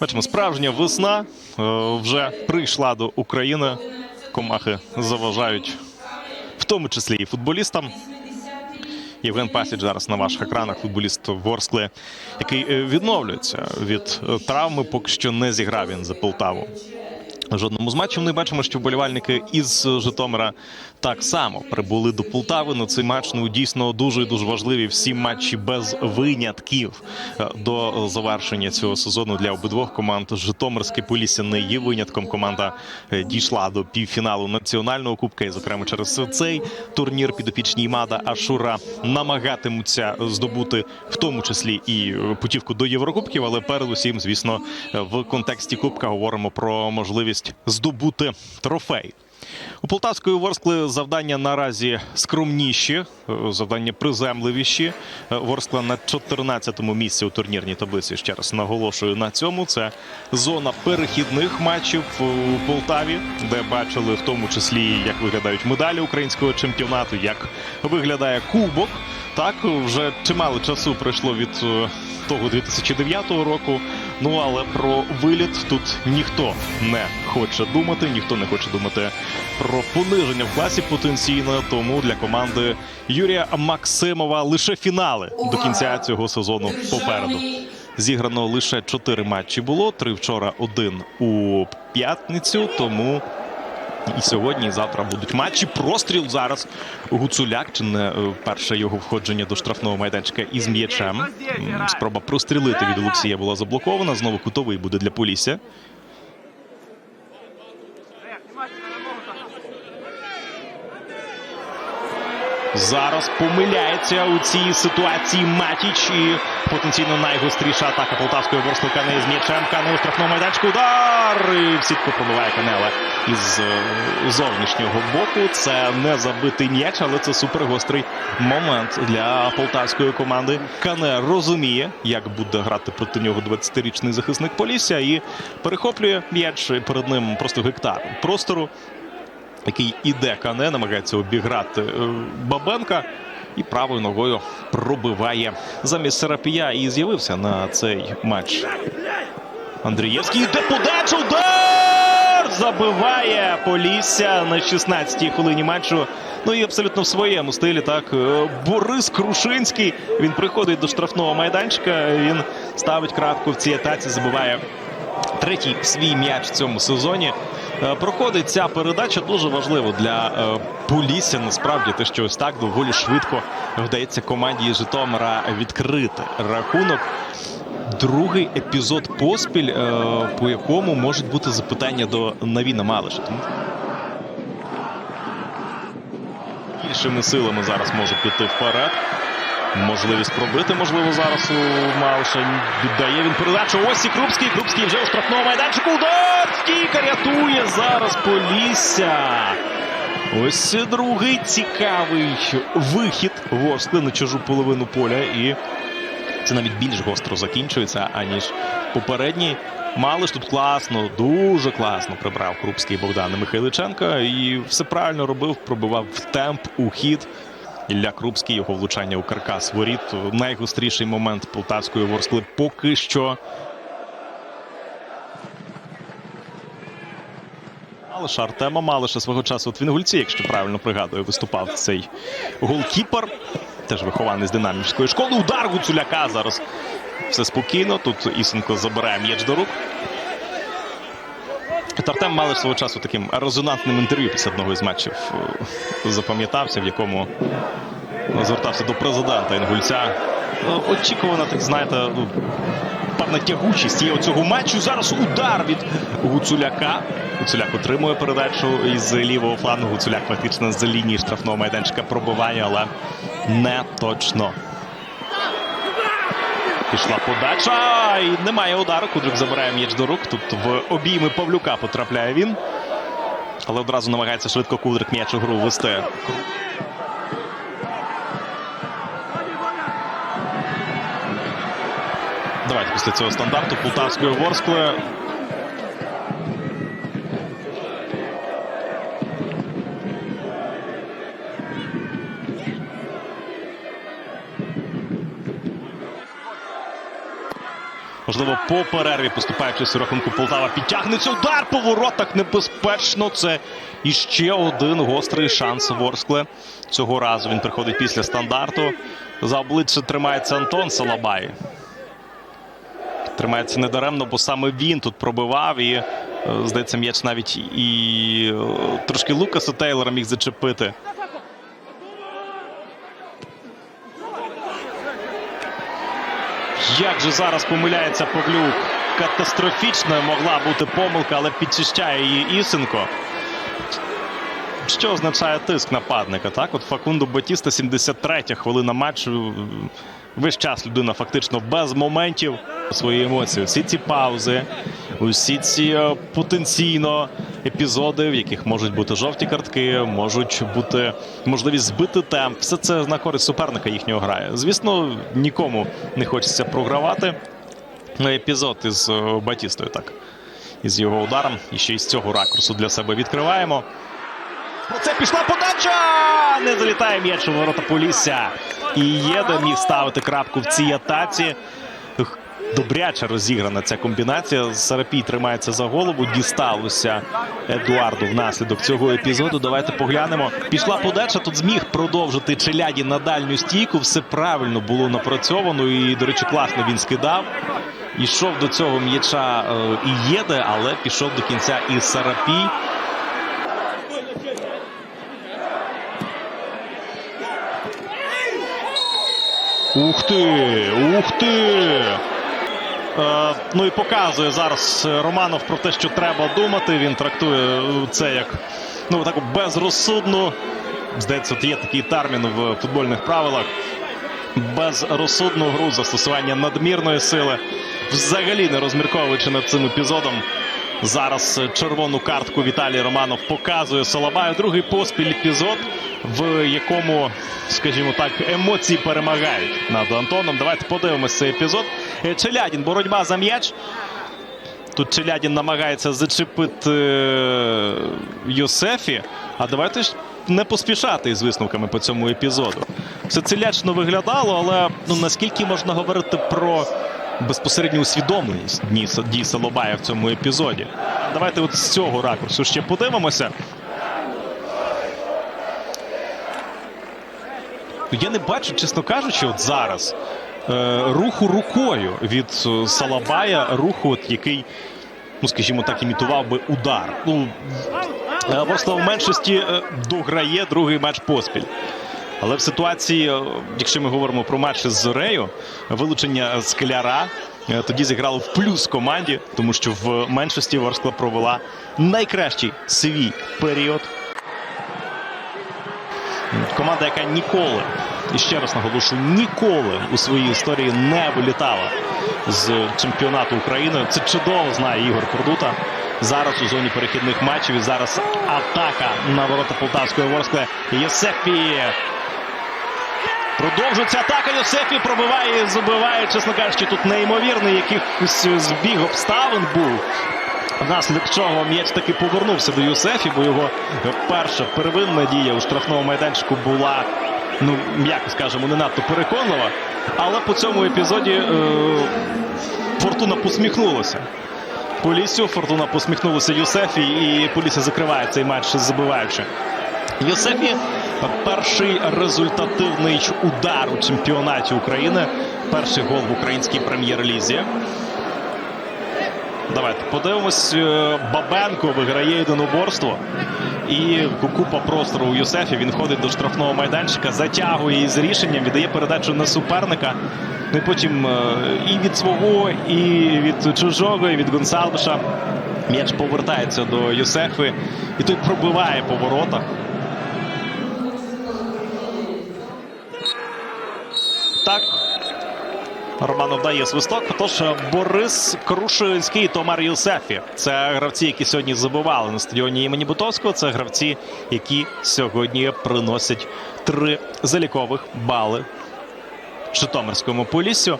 Бачимо, справжня весна е, вже прийшла до України. Комахи заважають, в тому числі і футболістам. Євген Пасіч зараз на ваших екранах, футболіст Ворскли, який е, відновлюється від е, травми, поки що не зіграв він за Полтаву. Жодному з матчів не бачимо, що вболівальники із Житомира так само прибули до Полтави на цей матч. Ну дійсно дуже дуже важливі всі матчі без винятків е, до завершення цього сезону для обидвох команд. Житомирське Полісся не є винятком. Команда е, дійшла до півфіналу національного кубка, і зокрема через цей турнір підопічні Мада Ашура намагатимуться здобути в тому числі і е, путівку до Єврокубків, але передусім, звісно, в контексті Кубка говоримо про можливість здобути трофей. У полтавської Ворскли завдання наразі скромніші, е, завдання приземливіші. Е, Ворскла на 14-му місці у турнірній таблиці. Ще раз наголошую на цьому. Це зона перехідних матчів у Полтаві, де бачили в тому числі, як виглядають медалі українського чемпіонату, як виглядає кубок. Так вже чимало часу пройшло від е, того 2009 року. Ну але про виліт тут ніхто не хоче думати, ніхто не хоче думати про пониження в класі потенційно. Тому для команди Юрія Максимова лише фінали до кінця цього сезону попереду. Зіграно лише чотири матчі було. Три вчора, один у п'ятницю. Тому і сьогодні, і завтра будуть матчі. Простріл зараз Гуцуляк. Чи не е, перше його входження до штрафного майданчика із м'ячем. Спроба прострілити від Олексія була заблокована. Знову кутовий буде для Полісся. Зараз помиляється у цій ситуації Матіч і потенційно найгостріша атака полтавської ворскли Кане з м'ячем. Кане у штрафному майданчику. Удар! І в сітку пробиває Канела із е, зовнішнього боку. Це не забитий м'яч, але це супергострий момент для полтавської команди. Кане розуміє, як буде грати проти нього 20-річний захисник Полісся і перехоплює м'яч перед ним просто гектар простору який іде Кане, намагається обіграти е, Бабенка. І правою ногою пробиває замість Серапія. І з'явився на цей матч Андрієвський. Йде подача. Удар! Забиває Полісся на 16-й хвилині матчу. Ну і абсолютно в своєму стилі. Так Е, Борис Крушинський. Він приходить до штрафного майданчика. Він ставить крапку в цій атаці. Забиває третій свій м'яч в цьому сезоні. Е, Проходить ця передача дуже важливо для е, Полісся. Насправді те, що ось так доволі швидко вдається команді Житомира відкрити рахунок. Другий епізод поспіль, е, по якому можуть бути запитання до Навіна Малиша. Більшими силами зараз може піти вперед. Можливість пробити, можливо, зараз у Малиша. Віддає він передачу. Ось і Крупський. Крупський вже у штрафному майданчику. Удар! Стійка рятує зараз Полісся. Ось другий цікавий вихід Ворскли на чужу половину поля. І це навіть більш гостро закінчується, аніж попередній. Малиш тут класно, дуже класно прибрав Крупський Богдана Михайличенка. І все правильно робив, пробивав в темп, у хід. Ілля Крупський, його влучання у каркас воріт. Найгостріший момент полтавської ворскли поки що. Малиша Артема Малиша свого часу от в Інгульці, якщо правильно пригадую, виступав цей голкіпер. Теж вихований з динамівської школи. Удар Гуцуляка зараз. Все спокійно. Тут Ісенко забирає м'яч до рук. Артем Малиш свого часу таким резонантним інтерв'ю після одного із матчів е, запам'ятався, в якому звертався до президента Інгульця. Ну, Очікувано, так знаєте, ну, певна тягучість є цього матчу. Зараз удар від Гуцуляка. Гуцуляк отримує передачу із лівого флангу. Гуцуляк фактично з лінії штрафного майданчика пробиває, але не точно. Пішла подача. І немає удару. Кудрик забирає м'яч до рук. Тут в обійми Павлюка потрапляє він. Але одразу намагається швидко Кудрик м'яч у гру вести. Давайте після цього стандарту Полтавської Ворскли. Можливо, по перерві поступаючись у рахунку Полтава підтягнеться удар по воротах небезпечно. Це іще один гострий шанс Ворскле. Цього разу він приходить після стандарту. За обличчя тримається Антон Салабай. Тримається недаремно, бо саме він тут пробивав і, е, здається, м'яч навіть і е, трошки Лукаса Тейлора міг зачепити. Як же зараз помиляється Павлюк? Катастрофічною могла бути помилка, але підчищає її Ісенко. Що означає тиск нападника? Так, от Факунду Батіста, 73 хвилина матчу. Весь час людина фактично без моментів свої емоції. Всі ці паузи, усі ці е, потенційно епізоди, в яких можуть бути жовті картки, можуть бути можливість збити темп. Все це на користь суперника їхнього грає. Звісно, нікому не хочеться програвати. Епізод із е, Батістою, так. Із його ударом. І ще із цього ракурсу для себе відкриваємо. Це пішла подача! Не залітає м'яч у ворота Полісся. І Єда міг ставити крапку в цій атаці. Добряче розіграна ця комбінація. Сарапій тримається за голову. Дісталося Едуарду внаслідок цього епізоду. Давайте поглянемо. Пішла подача. Тут зміг продовжити Челяді на дальню стійку. Все правильно було напрацьовано. І, до речі, класно він скидав. Ішов до цього м'яча е, і Єде, але пішов до кінця і Сарапій. Ух ти! Ух ти! Е, ну і показує зараз Романов про те, що треба думати. Він трактує це як ну таку безрозсудну. Здається, от є такий термін в футбольних правилах. Безрозсудну гру застосування надмірної сили. Взагалі не розмірковуючи над цим епізодом. Зараз червону картку Віталій Романов показує Солобаю. Другий поспіль епізод, в якому, скажімо так, емоції перемагають над Антоном. Давайте подивимося цей епізод. Е, Челядін, боротьба за м'яч. Тут Челядін намагається зачепити е, Йосефі. А давайте ж не поспішати із висновками по цьому епізоду. Все це лячно виглядало, але ну, наскільки можна говорити про безпосередню усвідомленість дій Солобая в цьому епізоді? Давайте от з цього ракурсу ще подивимося. Я не бачу, чесно кажучи, от зараз е, руху рукою від е, Салабая, руху, от, який, ну скажімо так, імітував би удар. Ну, е, Ворскла в меншості е, дограє другий матч поспіль. Але в ситуації, е, якщо ми говоримо про матч з Зорею, вилучення скляра е, тоді зіграло в плюс команді, тому що в меншості Ворскла провела найкращий свій період Команда, яка ніколи, і ще раз наголошую, ніколи у своїй історії не вилітала з чемпіонату України. Це чудово знає Ігор Кордута. Зараз у зоні перехідних матчів і зараз атака на ворота Полтавської Ворскли. Єсефі. Продовжується атака. Йосефі пробиває і забиває, чесно кажучи, тут неймовірний якийсь збіг обставин був. Внаслідок чого м'яч таки повернувся до Юсефі, бо його перша первинна дія у штрафному майданчику була, ну, м'яко скажемо, не надто переконлива. Але по цьому епізоді е, Фортуна посміхнулася. Полісю Фортуна посміхнулася Юсефі, і Полісся закриває цей матч, забиваючи. Юсефі перший результативний удар у чемпіонаті України. Перший гол в українській прем'єр-лізі. Давайте подивимось. Е, Бабенко виграє єдиноборство. І купа простору у Юсефі. Він ходить до штрафного майданчика, затягує її з рішенням, віддає передачу на суперника. Ну і потім е, і від свого, і від чужого, і від Гонсалвеша. М'яч повертається до Юсефи. І той пробиває по воротах. Так, Романов дає свисток. Тож Борис Крушинський Томар Юсефі. Це гравці, які сьогодні забивали на стадіоні імені Бутовського. Це гравці, які сьогодні приносять три залікових бали Житомирському поліссю.